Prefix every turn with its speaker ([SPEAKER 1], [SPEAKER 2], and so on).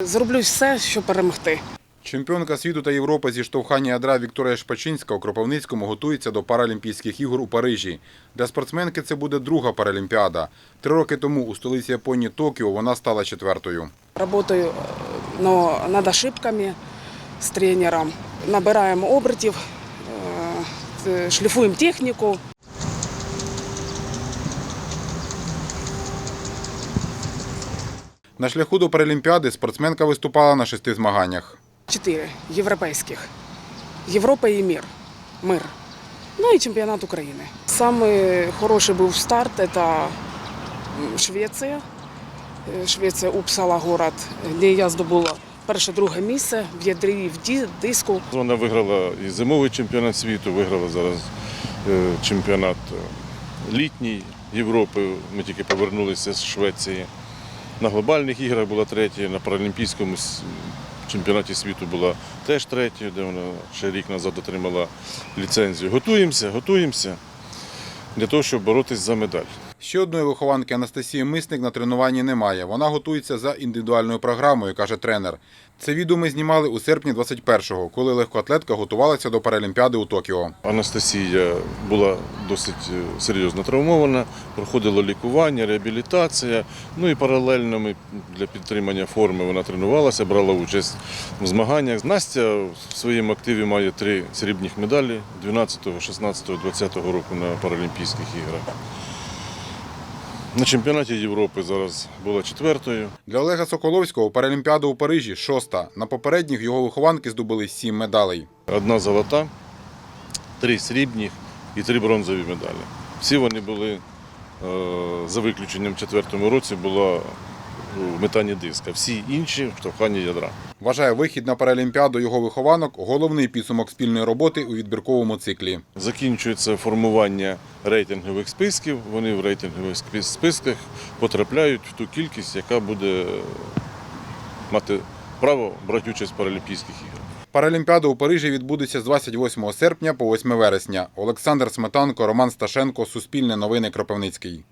[SPEAKER 1] Зроблю все, щоб перемогти.
[SPEAKER 2] Чемпіонка світу та Європи зі штовхання ядра Вікторія Шпачинська у Кропивницькому готується до Паралімпійських ігор у Парижі. Для спортсменки це буде друга паралімпіада. Три роки тому у столиці Японії Токіо вона стала четвертою.
[SPEAKER 1] Работаю э, над ошибками с тренером. Набираем обертів, э, шліфуємо техніку.
[SPEAKER 2] На шляху до Паралімпіади спортсменка виступала на шести змаганнях.
[SPEAKER 1] Чотири європейських. Європа і мир. Мир. Ну і чемпіонат України. Самий хороший був старт це Швеція. Е, Швеція Упсала город, де я здобула перше-друге місце в ядрі в диску.
[SPEAKER 3] Вона виграла і зимовий чемпіонат світу, виграла зараз е, чемпіонат е, літній Європи. Ми тільки повернулися з Швеції. На глобальних іграх була третя, на паралімпійському чемпіонаті світу була теж третя, де вона ще рік назад отримала ліцензію. Готуємося, готуємося для того, щоб боротись за медаль.
[SPEAKER 2] Ще одної вихованки Анастасії Мисник на тренуванні немає. Вона готується за індивідуальною програмою, каже тренер. Це відео ми знімали у серпні 21-го, коли легкоатлетка готувалася до Паралімпіади у Токіо.
[SPEAKER 3] Анастасія була досить е, серйозно травмована, проходила лікування, реабілітація. Ну і паралельно ми для підтримання форми вона тренувалася, брала участь в змаганнях. Настя в своєму активі має три срібних медалі 12, 16, 20 року на Паралімпійських іграх. На чемпіонаті Європи зараз була четвертою.
[SPEAKER 2] Для Олега Соколовського Паралімпіада у Парижі шоста. На попередніх його вихованки здобули сім медалей.
[SPEAKER 3] Одна золота, три срібні і три бронзові медалі. Всі вони були, е, за виключенням в четвертому році, була в метанні диска. Всі інші в штовханні ядра.
[SPEAKER 2] Вважає вихід на Паралімпіаду його вихованок головний підсумок спільної роботи у відбірковому циклі.
[SPEAKER 3] Закінчується формування рейтингових списків. Вони в рейтингових списках потрапляють в ту кількість, яка буде мати право брати участь в Паралімпійських іграх.
[SPEAKER 2] Паралімпіада у Парижі відбудеться з 28 серпня по 8 вересня. Олександр Сметанко, Роман Сташенко, Суспільне новини Кропивницький.